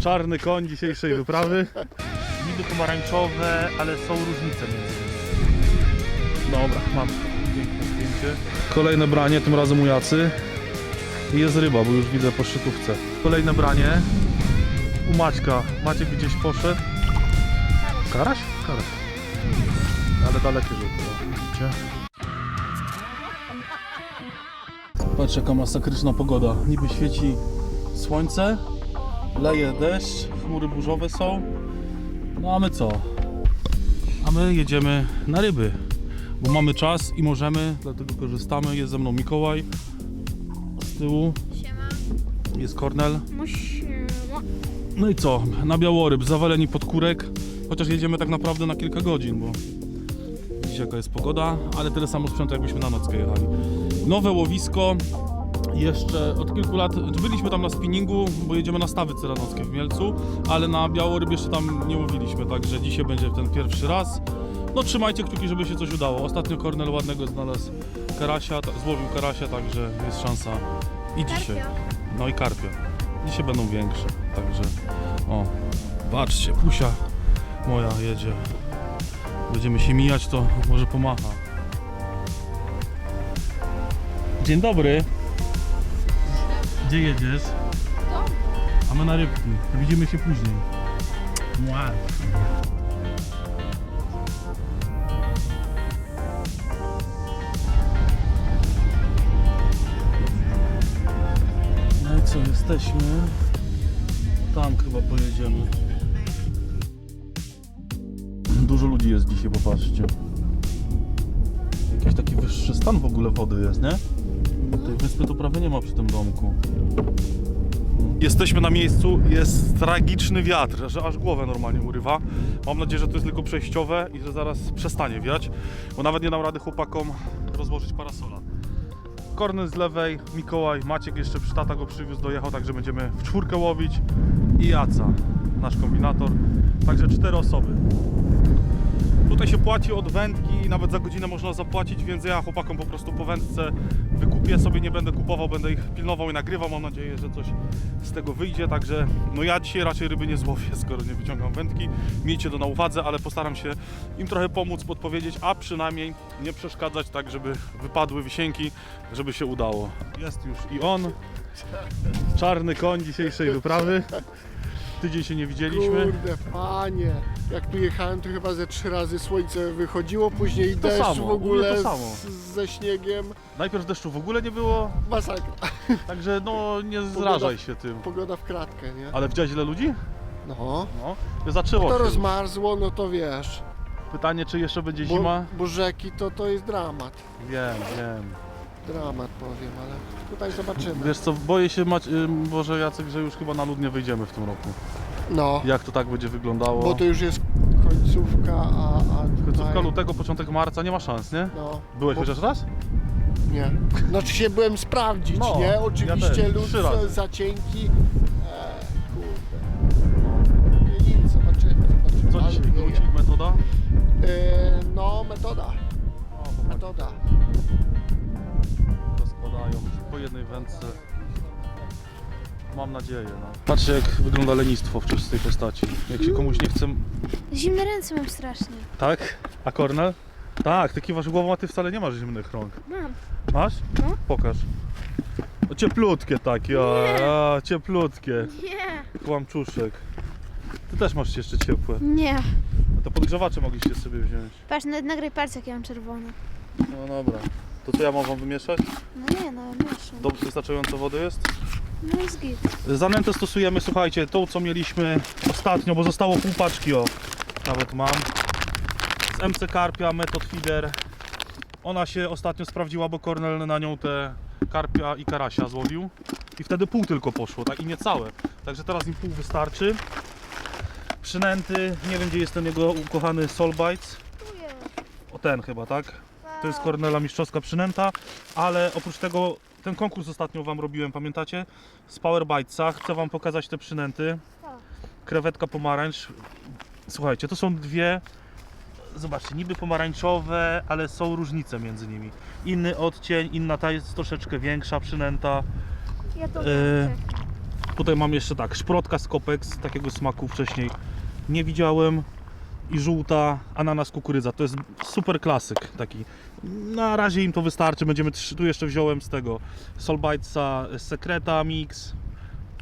Czarny koń dzisiejszej wyprawy. Niby pomarańczowe, ale są różnice między nimi. Dobra, mam piękne zdjęcie. Kolejne branie, tym razem u Jacy. I jest ryba, bo już widzę po szczytówce. Kolejne branie. U Maćka. Maciek gdzieś poszedł. Karaś? Karaś. Ale dalekie żółte, no, widzicie? Patrz jaka masakryczna pogoda. Niby świeci słońce, leje deszcz, chmury burzowe są. No a my co? A my jedziemy na ryby, bo mamy czas i możemy, dlatego korzystamy. Jest ze mną Mikołaj z tyłu, Siema. jest Kornel. No i co? Na Białoryb, zawaleni pod kurek. Chociaż jedziemy tak naprawdę na kilka godzin, bo dziś jaka jest pogoda, ale tyle samo sprzętu jakbyśmy na nockę jechali. Nowe łowisko. Jeszcze od kilku lat byliśmy tam na spinningu, bo jedziemy na stawy ceranockie w Mielcu, ale na Białoryb jeszcze tam nie łowiliśmy, także dzisiaj będzie ten pierwszy raz. No trzymajcie kciuki, żeby się coś udało. Ostatnio Kornel ładnego znalazł karasia, złowił karasia, także jest szansa i dzisiaj. Karpia. No i karpie. Dzisiaj będą większe, także o, patrzcie, pusia moja jedzie. Będziemy się mijać, to może pomacha. Dzień dobry. Gdzie jedziesz? A my na rybki. Widzimy się później. Mua. No i co, jesteśmy. Tam chyba pojedziemy. Dużo ludzi jest dzisiaj, popatrzcie. Jakiś taki wyższy stan w ogóle wody jest, nie? Tej wyspy to prawie nie ma przy tym domku. Jesteśmy na miejscu, jest tragiczny wiatr, że aż głowę normalnie urywa. Mam nadzieję, że to jest tylko przejściowe i że zaraz przestanie wiać, bo nawet nie dam rady chłopakom rozłożyć parasola. Korny z lewej, Mikołaj, Maciek jeszcze przy tata go przywiózł, dojechał, także będziemy w czwórkę łowić i Jaca, nasz kombinator. Także cztery osoby. Tutaj się płaci od wędki nawet za godzinę można zapłacić, więc ja chłopakom po prostu po wędce wykupię sobie, nie będę kupował, będę ich pilnował i nagrywał. Mam nadzieję, że coś z tego wyjdzie, także no ja dzisiaj raczej ryby nie złowię, skoro nie wyciągam wędki. Miejcie to na uwadze, ale postaram się im trochę pomóc, podpowiedzieć, a przynajmniej nie przeszkadzać tak, żeby wypadły wisienki, żeby się udało. Jest już i on, czarny koń dzisiejszej wyprawy. Tydzień się nie widzieliśmy. Kurde, panie. Jak tu jechałem, to chyba ze trzy razy słońce wychodziło, później To deszcz samo, w ogóle to samo. z, ze śniegiem. Najpierw deszczu w ogóle nie było, Masakra. także no nie zrażaj się tym. Pogoda w kratkę, nie? Ale widziałeś ile ludzi? No. No, zaczęło To się. rozmarzło, no to wiesz. Pytanie, czy jeszcze będzie Bo, zima? bo rzeki to to jest dramat. Wiem, wiem. Dramat powiem, ale tutaj zobaczymy. Wiesz co, boję się, Mać... y, Boże Jacek, że już chyba na lód nie wyjdziemy w tym roku. No, Jak to tak będzie wyglądało? bo to już jest końcówka, a, a tutaj... Końcówka lutego, początek marca, nie ma szans, nie? No, Byłeś bo- chociaż raz? Nie. Znaczy się byłem sprawdzić, No, nie? ja Oczywiście też, lód trzy razy. za cienki. E, kurde. Nie, nic, zobaczymy, zobaczymy. Co Ale dzisiaj? Wróci metoda? E, no, metoda. Metoda. Rozkładają po jednej wędce. Mam nadzieję, no. Patrzcie jak wygląda lenistwo w czystej postaci. Jak się komuś nie chce... Zimne ręce mam strasznie. Tak? A Kornel? Tak, ty kiwasz głową, a ty wcale nie masz zimnych rąk. Mam. Masz? No. Pokaż. O, cieplutkie takie, a, a, cieplutkie. Nie. Kłamczuszek. Ty też masz jeszcze ciepłe. Nie. A to podgrzewacze mogliście sobie wziąć. Patrz, nawet nagraj palce, jak ja mam czerwone. No dobra. To co ja mam wam wymieszać? No nie, no mieszam. Do, wystarczająco wody jest? No jest git. Zanętę stosujemy, słuchajcie, tą co mieliśmy ostatnio, bo zostało pół paczki, o. Nawet mam. Z MC Karpia, Method Feeder. Ona się ostatnio sprawdziła, bo Kornel na nią te karpia i karasia złowił. I wtedy pół tylko poszło, tak? I nie całe. Także teraz im pół wystarczy. Przynęty, nie wiem gdzie jest ten jego ukochany Solbites. O ten chyba, tak? To jest Kornela mistrzowska przynęta, ale oprócz tego ten konkurs ostatnio Wam robiłem, pamiętacie? Z Powerbitesa. Chcę Wam pokazać te przynęty. Krewetka pomarańcz. Słuchajcie, to są dwie, zobaczcie, niby pomarańczowe, ale są różnice między nimi. Inny odcień, inna ta jest troszeczkę większa przynęta. Ja to E. Tutaj mam jeszcze tak, szprotka z Kopex, takiego smaku wcześniej nie widziałem. I żółta ananas kukurydza, to jest super klasyk taki. Na razie im to wystarczy, będziemy, tu jeszcze wziąłem z tego Solbajca Sekreta Mix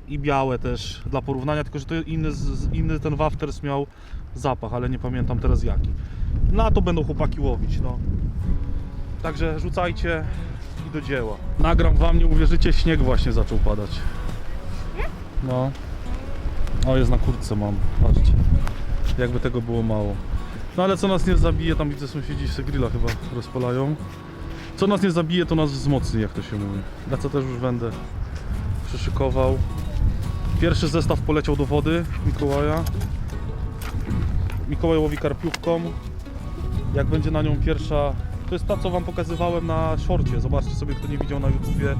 i białe też dla porównania, tylko że to inny, inny ten wafters miał zapach, ale nie pamiętam teraz jaki. Na to będą chłopaki łowić, no. Także rzucajcie i do dzieła. Nagram wam, nie uwierzycie, śnieg właśnie zaczął padać. No. O, jest na kurtce mam, patrzcie. Jakby tego było mało. No ale co nas nie zabije, tam widzę sąsiedzi się grilla chyba rozpalają. Co nas nie zabije, to nas wzmocni, jak to się mówi. Na co też już będę przyszykował. Pierwszy zestaw poleciał do wody Mikołaja. Mikołaj łowi karpiówką. Jak będzie na nią pierwsza... To jest ta, co Wam pokazywałem na shorcie. Zobaczcie sobie, kto nie widział na YouTubie.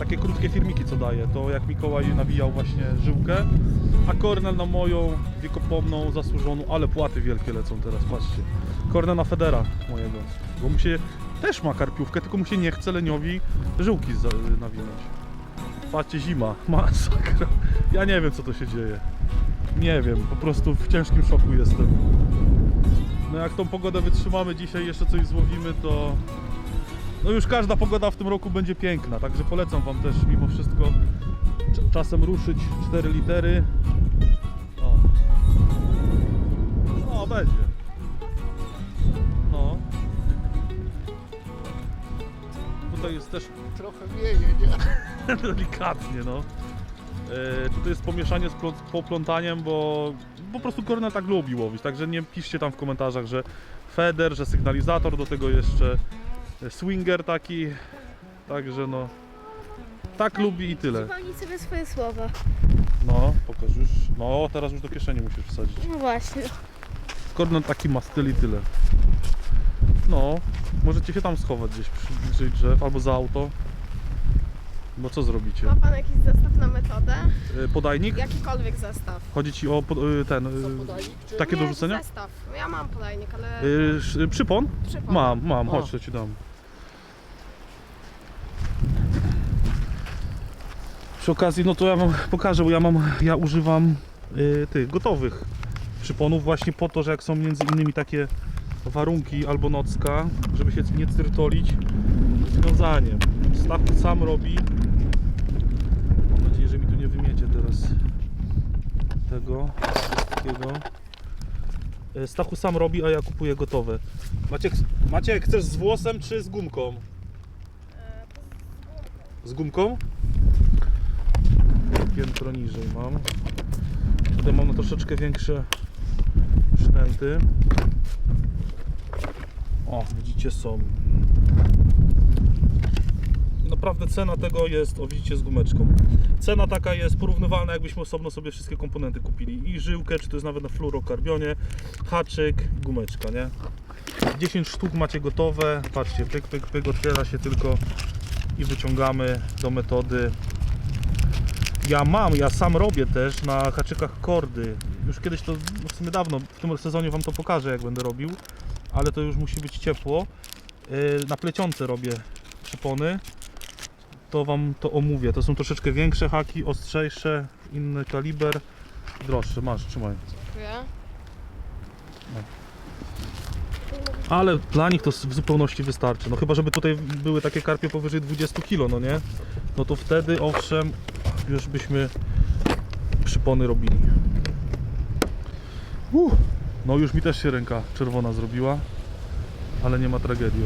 Takie krótkie filmiki, co daje. To jak Mikołaj nawijał właśnie żyłkę. A Kornel na moją wiekopomną, zasłużoną, ale płaty wielkie lecą teraz, patrzcie. Kornel na Federa mojego. Bo mu się też ma karpiówkę, tylko mu się nie chce leniowi żyłki nawinąć. Patrzcie, zima, masakra. Ja nie wiem, co to się dzieje. Nie wiem, po prostu w ciężkim szoku jestem. No jak tą pogodę wytrzymamy dzisiaj, jeszcze coś złowimy, to... No już każda pogoda w tym roku będzie piękna, także polecam Wam też mimo wszystko cz- czasem ruszyć 4 litery. O. O, będzie. No. Tutaj jest też Trochę wieje, nie? delikatnie, no. E, tutaj jest pomieszanie z plą- poplątaniem, bo po prostu Kornel tak lubi łowić, także nie piszcie tam w komentarzach, że feder, że sygnalizator, do tego jeszcze swinger taki, także no, tak lubi i tyle. Przypomnij sobie swoje słowa. No, pokaż już, no teraz już do kieszeni musisz wsadzić. No właśnie. Kornel taki ma styl i tyle. No, możecie się tam schować gdzieś przy drzew albo za auto. Bo co zrobicie? Ma pan jakiś zestaw na metodę? E, Podajnik? Jakikolwiek zestaw. Chodzi ci o pod, y, ten. y, Co podajnik? Czy... Takie do Nie, rzucenia? zestaw. Ja mam podajnik, ale y, sz- Przypon? przypomnę. Mam, mam, O. chodź, to ci dam. Przy okazji, no to ja wam pokażę, bo ja mam, ja używam y, tych gotowych przyponów właśnie po to, że jak są między innymi takie warunki albo nocka, żeby się nie cyrtolić związaniem. Stachu sam robi. Mam nadzieję, że mi tu nie wymiecie teraz tego wszystkiego. E, Stachu sam robi, a ja kupuję gotowe. Maciek, Maciek, chcesz z włosem czy z gumką? Z gumką? Piętro niżej mam. Tutaj mam na troszeczkę większe sznęty. O, widzicie są. Naprawdę cena tego jest, o widzicie, z gumeczką. Cena taka jest porównywalna, jakbyśmy osobno sobie wszystkie komponenty kupili. I żyłkę, czy to jest nawet na fluorokarbionie, haczyk, gumeczka, nie? 10 sztuk macie gotowe. Patrzcie, pyk, pyk, pyk, otwiera się tylko i wyciągamy do metody. Ja mam, ja sam robię też na haczykach kordy. Już kiedyś to, no w sumie dawno, w tym sezonie Wam to pokażę, jak będę robił, ale to już musi być ciepło. Yy, Na plecionce robię przypony. To Wam to omówię. To są troszeczkę większe haki, ostrzejsze, inny kaliber, droższe. Masz, trzymaj. Dziękuję. Ale dla nich to w zupełności wystarczy. No chyba, żeby tutaj były takie karpie powyżej 20 kg, no nie? No to wtedy owszem, już byśmy przypony robili. Uff, no już mi też się ręka czerwona zrobiła, ale nie ma tragedii.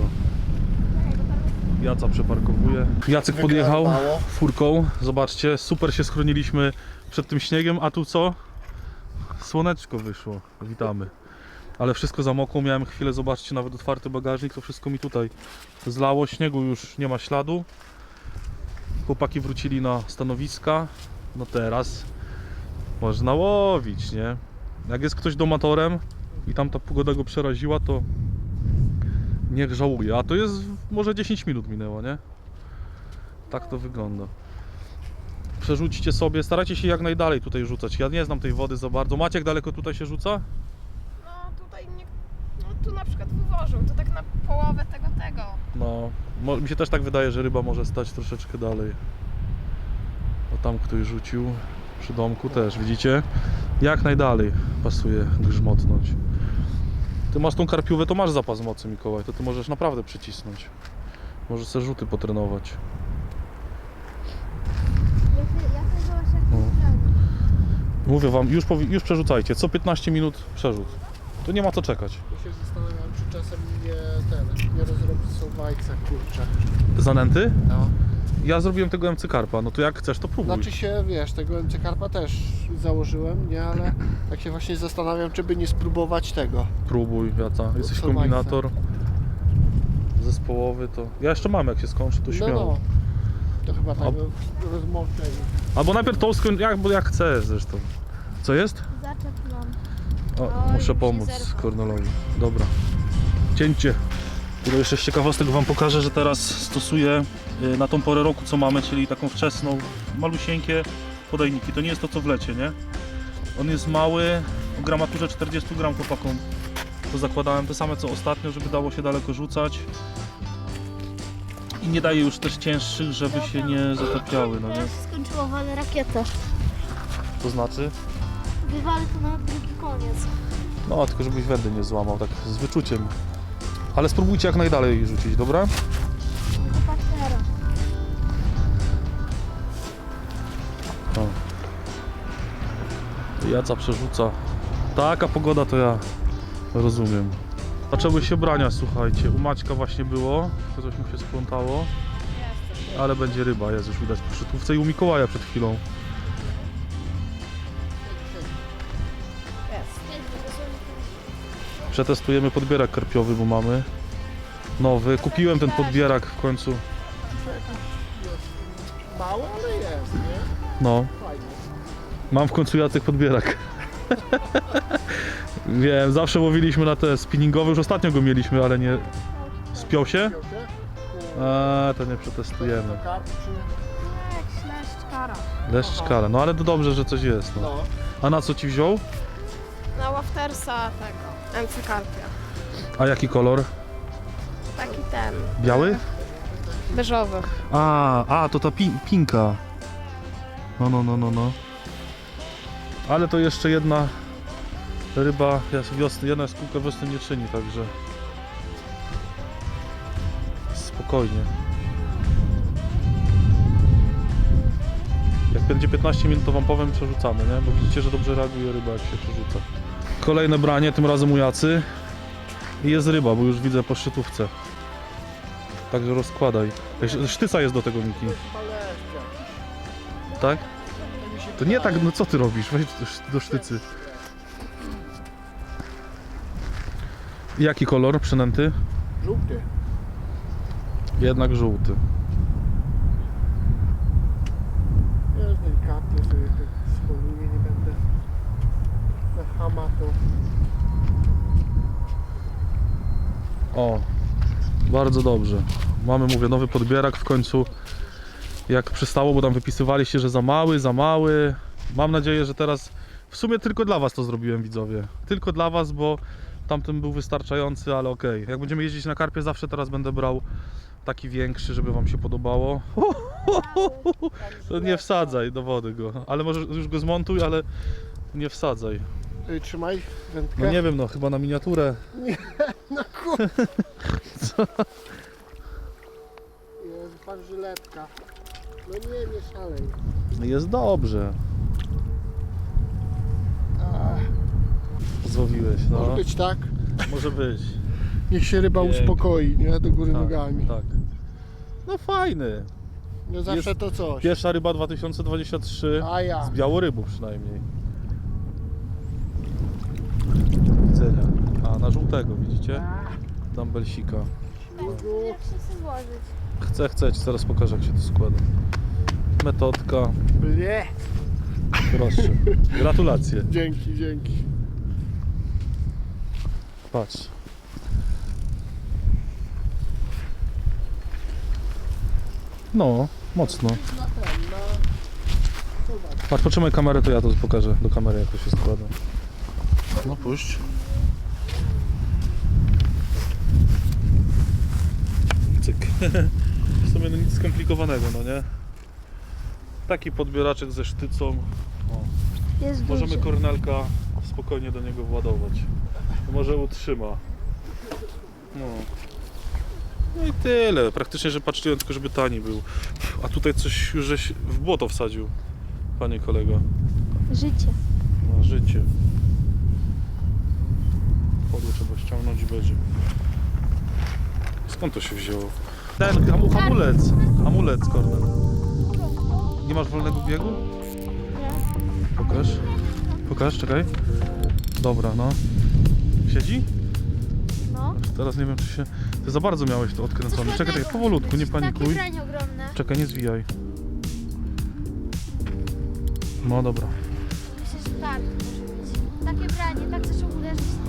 Jaca przeparkowuje. Jacek podjechał furką. Zobaczcie, super się schroniliśmy przed tym śniegiem, a tu co? Słoneczko wyszło. Witamy. Ale wszystko zamokło, miałem chwilę, zobaczcie, nawet otwarty bagażnik, to wszystko mi tutaj zlało, śniegu już nie ma śladu. Chłopaki wrócili na stanowiska, no teraz można łowić, nie? Jak jest ktoś domatorem i tam ta pogoda go przeraziła, to niech żałuje, a to jest może 10 minut minęło, nie? Tak to wygląda. Przerzućcie sobie, starajcie się jak najdalej tutaj rzucać. Ja nie znam tej wody za bardzo. Maciek daleko tutaj się rzuca? No tutaj nie... No tu na przykład wywożył, to tak na połowę tego tego. No, mo- mi się też tak wydaje, że ryba może stać troszeczkę dalej. Tam ktoś rzucił przy domku też, widzicie? Jak najdalej pasuje grzmotnąć. Ty masz tą karpiówę, to masz zapas mocy, Mikołaj, to ty możesz naprawdę przycisnąć. Możesz sobie rzuty potrenować. Ty, jak No. to zrobi. Mówię wam, już, powi- już przerzucajcie, co 15 minut przerzut. Tu nie ma co czekać. Ja się zastanawiam, czy czasem nie ten, nie rozrobić są kurczę. Zanęty? No. Ja zrobiłem tego MC Karpa, no to jak chcesz, to próbuj. Znaczy się, wiesz, tego MC Karpa też założyłem, nie, ale tak się właśnie zastanawiam, czy by nie spróbować tego. Próbuj, Jaca. Jesteś kombinator zespołowy, to... Ja jeszcze mam, jak się skończy, to No, śmiało. no. To chyba tak A- rozmowkę. Albo najpierw tą skoń... jak, bo jak chcesz zresztą. Co jest? O, muszę pomóc. Kornelowi. Dobra. Cięcie. Tutaj jeszcze z ciekawostek wam pokażę, że teraz stosuję y, na tą porę roku co mamy, czyli taką wczesną, malusieńkie podajniki. To nie jest to co w lecie, nie? On jest mały, o gramaturze 40 gram chłopakom. To zakładałem te same co ostatnio, żeby dało się daleko rzucać. I nie daje już też cięższych, żeby się nie zatapiały, no nie? Teraz się skończyło, walę rakietę. To znaczy? Wywalę to na drugi koniec. No, tylko żebyś wędy nie złamał, tak z wyczuciem. Ale spróbujcie jak najdalej rzucić, dobra? Do partnera. Jaca przerzuca. Taka pogoda to ja rozumiem. Zaczęły się brania, słuchajcie. U Maćka właśnie było, tylko coś mu się splątało. Ale będzie ryba, jest już widać po szytówce i u Mikołaja przed chwilą. Przetestujemy podbierak karpiowy, bo mamy nowy. Kupiłem ten podbierak w końcu. Mało, ale jest, nie? No, Fajnie. mam w końcu Jacek podbierak. Wiem, zawsze łowiliśmy na te spinningowe, już ostatnio go mieliśmy, ale nie... Spiął się? A, to nie przetestujemy. Karp czy... Jakiś leszcz kara. No ale to dobrze, że coś jest. No. No. A na co ci wziął? Na Waftersa tego, MC Carpia. A jaki kolor? Taki ten, Biały? beżowy. A, a to ta pi pinka. No, no, no, no, no. Ale to jeszcze jedna ryba, wiosny, jedna skółka wiosny nie czyni, także spokojnie. Jak będzie 15 minut, to wam powiem, przerzucamy, nie? Bo widzicie, że dobrze reaguje ryba, jak się przerzuca. Kolejne branie, tym razem u Jacy. I jest ryba, bo już widzę po szczytówce. Także rozkładaj. Sztyca jest do tego, Miki. Tak? To nie tak, no co ty robisz? Sz- do sztycy. Jaki kolor przynęty? Żółty. Jednak żółty. Ja już delikatnie sobie tak spoluję, nie będę na hama to... O, bardzo dobrze. Mamy, mówię, nowy podbierak w końcu. Jak przystało, bo tam wypisywaliście, że za mały, za mały. Mam nadzieję, że teraz w sumie tylko dla Was to zrobiłem, widzowie. Tylko dla Was, bo tamten był wystarczający, ale okej. Jak będziemy jeździć na karpie, zawsze teraz będę brał taki większy, żeby Wam się podobało. To nie wsadzaj do wody go. Ale może już go zmontuj, ale nie wsadzaj. Ej, trzymaj wędkę. No nie wiem, no chyba na miniaturę. No kur... Jezu, pan żyletka. No nie, nie szalej. Jest dobrze. Ach, Złowiłeś, no. Może być tak? Może być. Niech się ryba Pięknie. uspokoi, nie? Do góry Tak, nogami. tak. No fajny. No zawsze Jest to coś. Pierwsza ryba 2023 A ja. z białorybą przynajmniej. Na żółtego widzicie? Dumbbellsika. Ślugu. Jak się chce złożyć? Chcę, chcę, ci zaraz pokażę jak się to składa. Metodka, Ble. proszę. Gratulacje. Dzięki, dzięki. Patrz. No, mocno. Na ten, na... Patrz, potrzymaj kamerę, to ja to pokażę do kamery, jak to się składa. No puść. Cyk. W sumie no nic skomplikowanego, no nie? Taki podbieraczek ze sztycą. O. Jest Możemy duży. kornelka spokojnie do niego władować. Może utrzyma. No. No i tyle. Praktycznie, że patrzyłem tylko, żeby tani był. A tutaj coś już żeś w błoto wsadził, panie kolego. Życie. Na życie. Podło trzeba ściągnąć i będzie. Skąd to się wzięło? Ten hamu, hamulec. Hamulec, Kornel. Nie masz wolnego biegu? Pokaż. Pokaż, czekaj. Dobra, no. Siedzi? No. Teraz nie wiem, czy się... Ty za bardzo miałeś to odkręcone. Czekaj, czekaj, powolutku, nie panikuj. ogromne. Czekaj, nie zwijaj. No dobra. Myślę, że tak może być. Takie branie, tak zaczął uderzyć.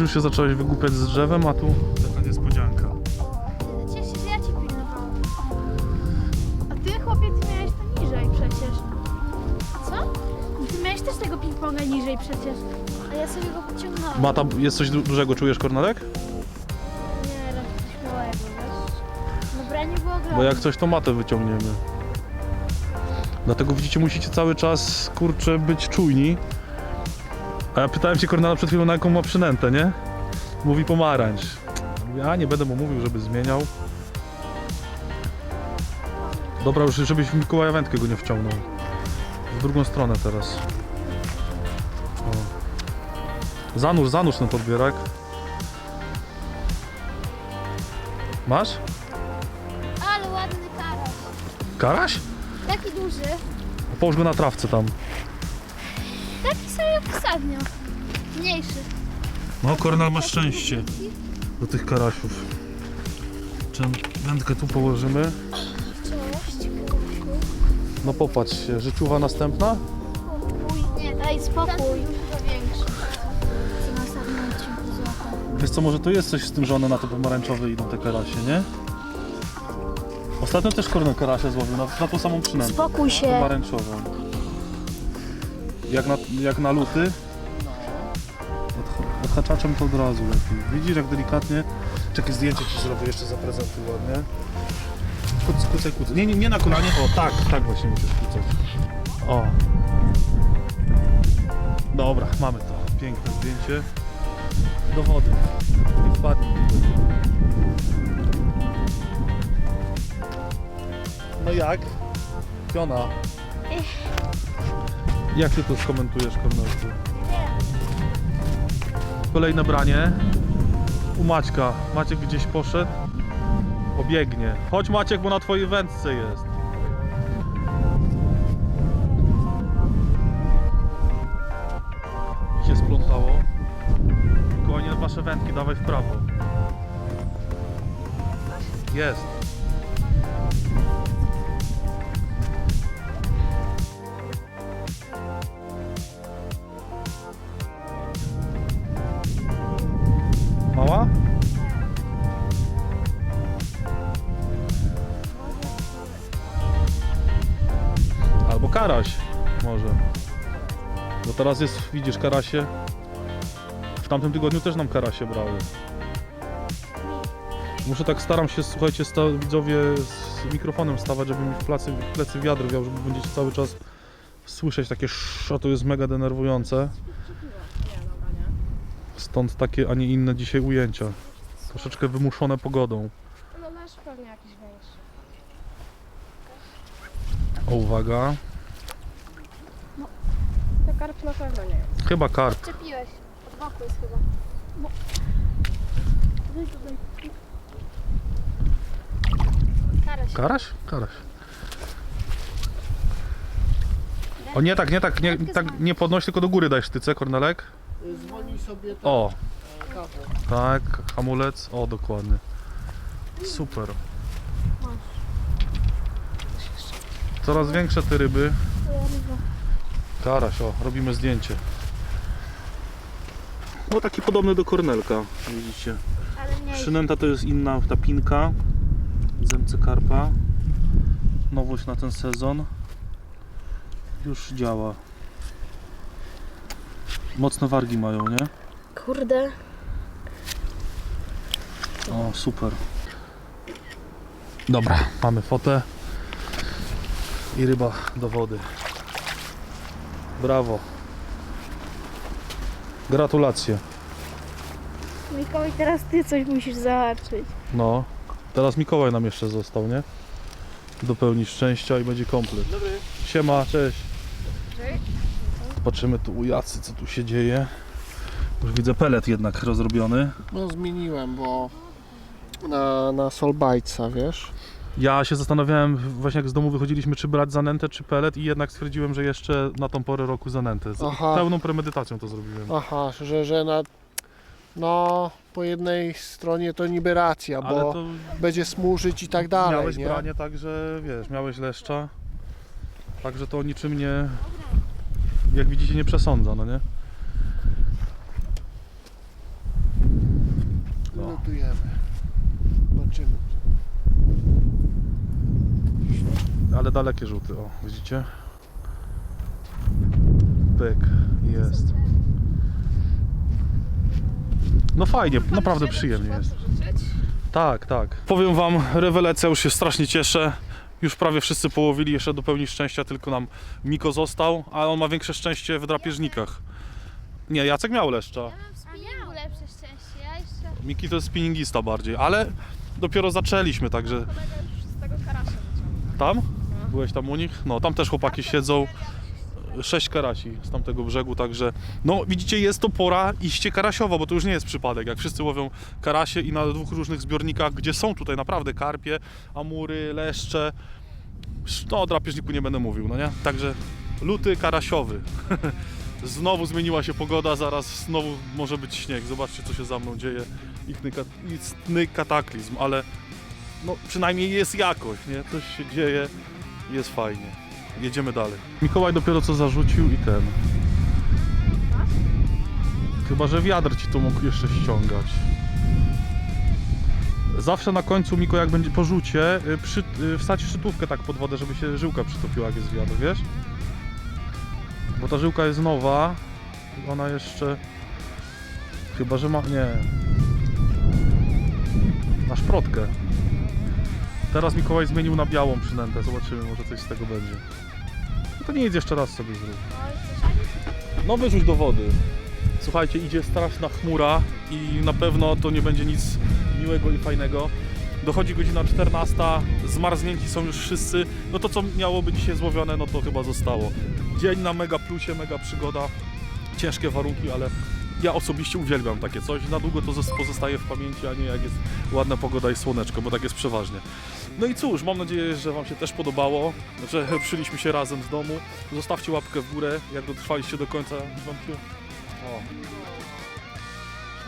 Już się zacząłeś wygłupiać z drzewem, a tu taka niespodzianka. Cieszę się, że ja cię pilnowałam. A ty, chłopie, ty miałeś to niżej przecież. Co? Ty miałeś też tego ping-ponga niżej przecież. A ja sobie go pociągnąłem. Mata, jest coś du- dużego, czujesz, Kornelek? Nie, raczej coś małego, wiesz? No branie było ogromne. Bo jak coś, to matę wyciągniemy. Dlatego widzicie, musicie cały czas, kurczę, być czujni. A ja pytałem się Kornela przed chwilą, na jaką ma przynętę, nie? Mówi pomarańcz. Mówię, a nie będę mu mówił, żeby zmieniał. Dobra, już żebyś w Mikołaja Wędkę go nie wciągnął. W drugą stronę teraz. O. Zanurz, zanurz ten podbierak. Masz? Ale ładny karaś. Karaś? Taki duży. Połóż go na trawce tam. Sobie posadnio. Mniejszy. No, Kornel ma szczęście do tych karasiów. Czy wędkę tu położymy? Cześć. No popatrz się, życiowa następna? Nie, daj spokój. Już chyba większy. Co na samym odcinku złota. Wiesz co, może to jest coś z tym, że one na te pomarańczowe idą, te karasie, nie? Ostatnio też Kornel karasia złowił, na, na tą samą przynętę. Spokój się. Pomarańczową. Jak na, jak na luty? Odha- Odhaczaczem to od razu lepiej. Widzisz jak delikatnie? Czekaj, zdjęcie ci zrobię, jeszcze zaprezentuj ładnie. Kuc, kucaj, kucaj. Nie, nie, nie na kolanie, o tak, tak właśnie musisz kucać. O. Dobra, mamy to. Piękne zdjęcie. Do wody. No jak? Piona. Jak ty to skomentujesz, Kornelku? Kolejne branie. U Maćka. Maciek gdzieś poszedł. Obiegnie. Chodź Maciek, bo na twojej wędce jest. Się splątało. Konie wasze wędki, dawaj w prawo. Jest. Teraz jest, widzisz, karasie. W tamtym tygodniu też nam karasie brały. Muszę tak, staram się, słuchajcie, sta, widzowie, z mikrofonem stawać, żeby mi w plecy, w plecy wiatr wiał, żeby będziecie cały czas słyszeć takie sz, to jest mega denerwujące. Stąd takie, a nie inne dzisiaj ujęcia. Troszeczkę wymuszone pogodą. No masz pewnie jakiś większy. O, uwaga. To karp na pewno nie jest. Chyba karp. Czepiłeś. Od boku jest chyba. Daj tutaj. Karaś. Karaś? Karaś. O nie tak, nie tak, nie, tak nie podnoś, tylko do góry daj sztyce, Kornelek. Zwolnij sobie ten O, e, tak, hamulec, o dokładnie. Super. Coraz większe te ryby. Karaś, o, robimy zdjęcie. No taki podobny do Kornelka, widzicie. Ale. Przynęta to jest inna, ta pinka z MC Karpa. Nowość na ten sezon. Już działa. Mocne wargi mają, nie? Kurde. O, super. Dobra, mamy fotę. I ryba do wody. Brawo. Gratulacje. Mikołaj, teraz ty coś musisz zobaczyć. No, teraz Mikołaj nam jeszcze został, nie? Dopełni szczęścia i będzie komplet. Dobry. Siema, cześć. Cześć. Patrzymy tu u Jacy, co tu się dzieje. Już widzę pelet jednak rozrobiony. No zmieniłem, bo na, na Solbajca, wiesz? Ja się zastanawiałem właśnie jak z domu wychodziliśmy, czy brać zanętę, czy pelet i jednak stwierdziłem, że jeszcze na tą porę roku zanętę. Z Aha. pełną premedytacją to zrobiłem. Aha, że, że na... No, po jednej stronie to niby racja, Ale bo to będzie smużyć i tak dalej, miałeś nie? branie tak, że wiesz, miałeś leszcza. Także to o niczym nie, jak widzicie, nie przesądza, no nie? Lutujemy. Zobaczymy. Ale dalekie rzuty, o, widzicie? Pyk, jest. No fajnie, naprawdę przyjemnie jest. Tak, tak. Powiem wam, rewelacja, już się strasznie cieszę. Już prawie wszyscy połowili, jeszcze do pełni szczęścia tylko nam Miko został, a on ma większe szczęście w drapieżnikach. Nie, Jacek miał leszcza. mam spinningu lepsze szczęście, ja jeszcze... Miki to jest spinningista bardziej, ale dopiero zaczęliśmy, także Kolega już z tego karasia wyciągnął. tam? Byłeś tam u nich? No, tam też chłopaki siedzą. Sześć karasi z tamtego brzegu, także no widzicie, jest to pora iście karasiowa, bo to już nie jest przypadek, jak wszyscy łowią karasie i na dwóch różnych zbiornikach, gdzie są tutaj naprawdę karpie, amury, leszcze, no o drapieżniku nie będę mówił, no nie? Także luty karasiowy. Znowu zmieniła się pogoda, zaraz znowu może być śnieg. Zobaczcie, co się za mną dzieje. Istny, kat- istny kataklizm, ale no, przynajmniej jest jakoś, nie? Coś się dzieje, jest fajnie. Jedziemy dalej. Mikołaj dopiero co zarzucił i ten. Chyba, że wiatr ci to mógł jeszcze ściągać. Zawsze na końcu Miko jak będzie po y, przy, y, szczytówkę tak pod wodę, żeby się żyłka przytopiła jak jest wiatr, wiesz? Bo ta żyłka jest nowa i ona jeszcze... Chyba, że ma... nie. Na szprotkę. Teraz Mikołaj zmienił na białą przynętę, zobaczymy, może coś z tego będzie. No to nie nic, jeszcze raz sobie zrób. No wyrzuć do wody. Słuchajcie, idzie straszna chmura i na pewno to nie będzie nic miłego i fajnego. Dochodzi godzina 14, zmarznięci są już wszyscy. No to co miało być dzisiaj złowione, no to chyba zostało. Dzień na mega plusie, mega przygoda. Ciężkie warunki, ale ja osobiście uwielbiam takie coś. Na długo to zos- pozostaje w pamięci, a nie jak jest ładna pogoda i słoneczko, bo tak jest przeważnie. No i cóż, mam nadzieję, że Wam się też podobało, że przyliśmy się razem z domu. Zostawcie łapkę w górę, jak dotrwaliście do końca. Wam się... O.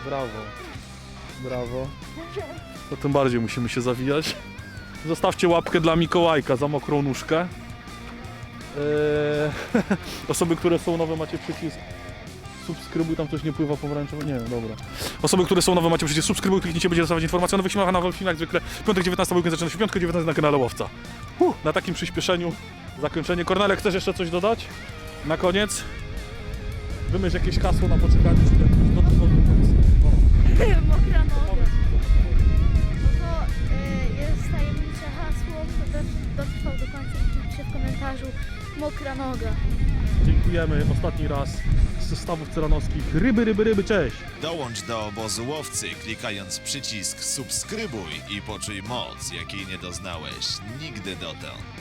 Brawo. Brawo. To tym bardziej musimy się zawijać. Zostawcie łapkę dla Mikołajka za mokrą nóżkę. Eee, osoby, które są nowe, macie przycisk subskrybuj, tam coś nie pływa pomarańczowo. Nie, dobra. Osoby, które są nowe, macie przycisk subskrybuj, kliknijcie, będzie dostawać informacje o nowych filmach, a na nowych filmach jak zwykle piątek 19 weekend zaczyna się piątek 19 na kanale Łowca. Uh, na takim przyspieszeniu zakończenie. Kornelek, chcesz jeszcze coś dodać? Na koniec? Wymyśl jakieś hasło na poczekanie. czy jakieś dodatkowe pomysły. O, Mokra noga. No to y, jest tajemnicze hasło, kto też dotrwał do końca w komentarzu mokra noga. Dziękujemy ostatni raz zestawów ceranowskich. Ryby, ryby, ryby, cześć! Dołącz do obozu łowcy klikając przycisk subskrybuj i poczuj moc, jakiej nie doznałeś nigdy dotąd.